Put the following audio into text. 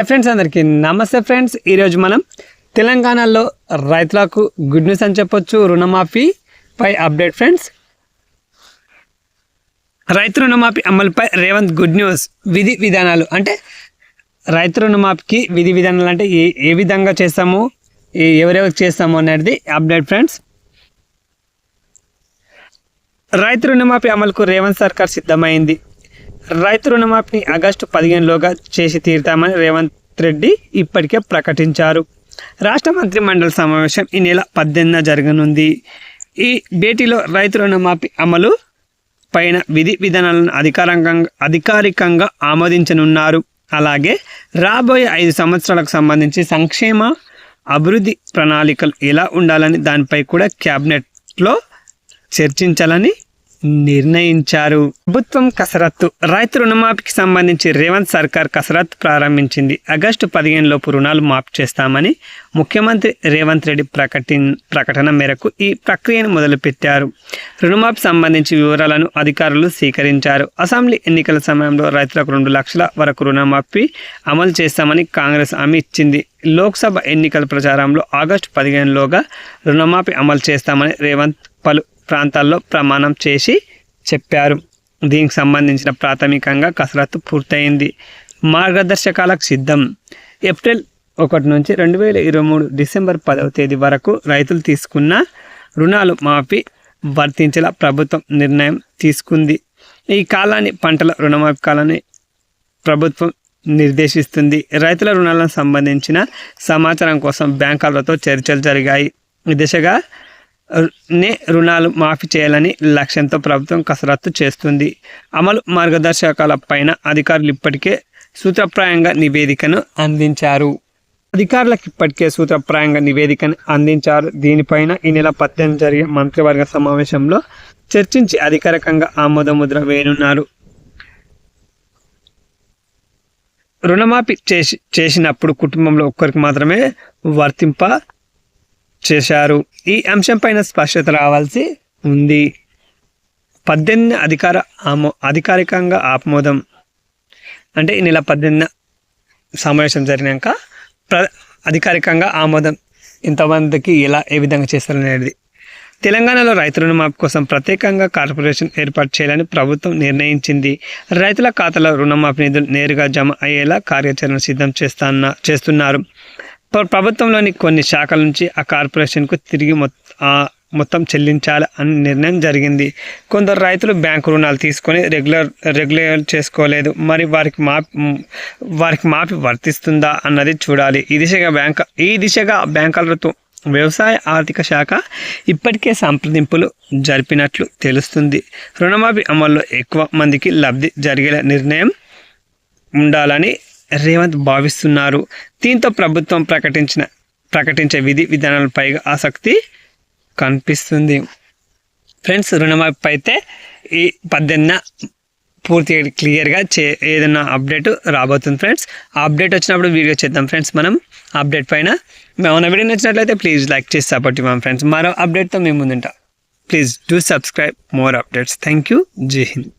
Friends అందరికీ నమస్తే friends ఈరోజు మనం తెలంగాణలో రైతులకు గుడ్ న్యూస్ అని చెప్పొచ్చు రుణమాఫీ పై అప్డేట్ ఫ్రెండ్స్ రైతు రుణమాఫీ అమలుపై రేవంత్ గుడ్ న్యూస్ విధి విధానాలు అంటే రైతు రుణమాఫీకి విధి విధానాలు అంటే ఏ ఏ విధంగా చేస్తాము ఎవరెవరికి చేస్తాము అనేది అప్డేట్ ఫ్రెండ్స్ రైతు రుణమాఫీ అమలుకు రేవంత్ సర్కార్ సిద్ధమైంది. రైతు రుణమాఫీని ఆగస్టు పదిహేనులోగా చేసి తీరుతామని రేవంత్ రెడ్డి ఇప్పటికే ప్రకటించారు. రాష్ట్ర మంత్రి మండలి సమావేశం ఈ నెల పద్దెనిమిదిన జరగనుంది. ఈ భేటీలో రైతు రుణమాఫీ అమలు పైన విధి విధానాలను అధికారికంగా అధికారికంగా ఆమోదించనున్నారు. అలాగే రాబోయే ఐదు సంవత్సరాలకు సంబంధించి సంక్షేమ అభివృద్ధి ప్రణాళికలు ఎలా ఉండాలని దానిపై కూడా క్యాబినెట్లో చర్చించాలని నిర్ణయించారు. ప్రభుత్వం కసరత్తు రైతు రుణమాఫీకి సంబంధించి రేవంత్ సర్కార్ కసరత్తు ప్రారంభించింది. ఆగస్టు పదిహేను లోపు రుణాలు మాఫీ చేస్తామని ముఖ్యమంత్రి రేవంత్ రెడ్డి ప్రకటి ప్రకటన మేరకు ఈ ప్రక్రియను మొదలుపెట్టారు. రుణమాఫీ సంబంధించి వివరాలను అధికారులు స్వీకరించారు అసెంబ్లీ ఎన్నికల సమయంలో రైతులకు రెండు లక్షల వరకు రుణమాఫీ అమలు చేస్తామని కాంగ్రెస్ హామీ ఇచ్చింది. లోక్సభ ఎన్నికల ప్రచారంలో ఆగస్టు పదిహేనులోగా రుణమాఫీ అమలు చేస్తామని రేవంత్ పలు ప్రాంతాల్లో ప్రమాణం చేసి చెప్పారు. దీనికి సంబంధించిన ప్రాథమికంగా కసరత్తు పూర్తయింది. మార్గదర్శకాలకు సిద్ధం. ఏప్రిల్ ఒకటి నుంచి రెండు వేల ఇరవై మూడు డిసెంబర్ పదవ తేదీ వరకు రైతులు తీసుకున్న రుణాలు మాఫీ వర్తించేలా ప్రభుత్వం నిర్ణయం తీసుకుంది. ఈ కాలాన్ని పంటల రుణమాఫీ కాలాన్ని ప్రభుత్వం నిర్దేశిస్తుంది. రైతుల రుణాలకు సంబంధించిన సమాచారం కోసం బ్యాంకులతో చర్చలు జరిగాయి. దిశగా నే రుణాలు మాఫీ చేయాలని లక్ష్యంతో ప్రభుత్వం కసరత్తు చేస్తుంది. అమలు మార్గదర్శకాల పైన అధికారులు ఇప్పటికే సూత్రప్రాయంగా నివేదికను అందించారు. అధికారులకు ఇప్పటికే సూత్రప్రాయంగా నివేదికను అందించారు. దీనిపైన ఈ నెల పద్దెనిమిది జరిగే మంత్రివర్గ సమావేశంలో చర్చించి అధికారికంగా ఆమోదముద్ర వేయనున్నారు. రుణమాఫీ చేసి చేసినప్పుడు కుటుంబంలో ఒక్కరికి మాత్రమే వర్తింప చేశారు. ఈ అంశంపైన స్పష్టత రావాల్సి ఉంది. పద్దెనిమిది అధికార ఆమో అధికారికంగా ఆమోదం అంటే ఈ నెల పద్దెనిమిది సమావేశం జరిగినాక ప్ర అధికారికంగా ఆమోదం ఇంతమందికి ఎలా ఏ విధంగా చేస్తారనేది తెలంగాణలో రైతు రుణమాఫీ కోసం ప్రత్యేకంగా కార్పొరేషన్ ఏర్పాటు చేయాలని ప్రభుత్వం నిర్ణయించింది. రైతుల ఖాతాలో రుణమాఫీ నిధులు నేరుగా జమ అయ్యేలా కార్యాచరణ సిద్ధం చేస్తాన్న చేస్తున్నారు. ప్రభుత్వంలోని కొన్ని శాఖల నుంచి ఆ కార్పొరేషన్కు తిరిగి మొత్తం చెల్లించాలి అని నిర్ణయం జరిగింది. కొందరు రైతులు బ్యాంకు రుణాలు తీసుకొని రెగ్యులర్ రెగ్యులర్ చేసుకోలేదు. మరి వారికి మాఫీ వారికి మాఫీ వర్తిస్తుందా అన్నది చూడాలి. ఈ దిశగా బ్యాంక్ ఈ దిశగా బ్యాంకులతో వ్యవసాయ ఆర్థిక శాఖ ఇప్పటికే సంప్రదింపులు జరిపినట్లు తెలుస్తుంది. రుణమాఫీ అమల్లో ఎక్కువ మందికి లబ్ధి జరిగేలా నిర్ణయం ఉండాలని రేవంత్ భావిస్తున్నారు. దీంతో ప్రభుత్వం ప్రకటించిన ప్రకటించే విధి విధానాలపై ఆసక్తి కనిపిస్తుంది. ఫ్రెండ్స్ రుణమాఫీ అయితే ఈ పద్దెనిమిదిన పూర్తిగా క్లియర్గా చే ఏదైనా అప్డేట్ రాబోతుంది ఫ్రెండ్స్. ఆ అప్డేట్ వచ్చినప్పుడు వీడియో చేద్దాం ఫ్రెండ్స్ మనం. అప్డేట్ పైన మన వీడియో నచ్చినట్లయితే ప్లీజ్ లైక్ చేసి సపోర్ట్ ఇవ్వం ఫ్రెండ్స్. మరో అప్డేట్తో మేము ముందుంటాం. Please do subscribe more updates. Thank you. జై హింద్.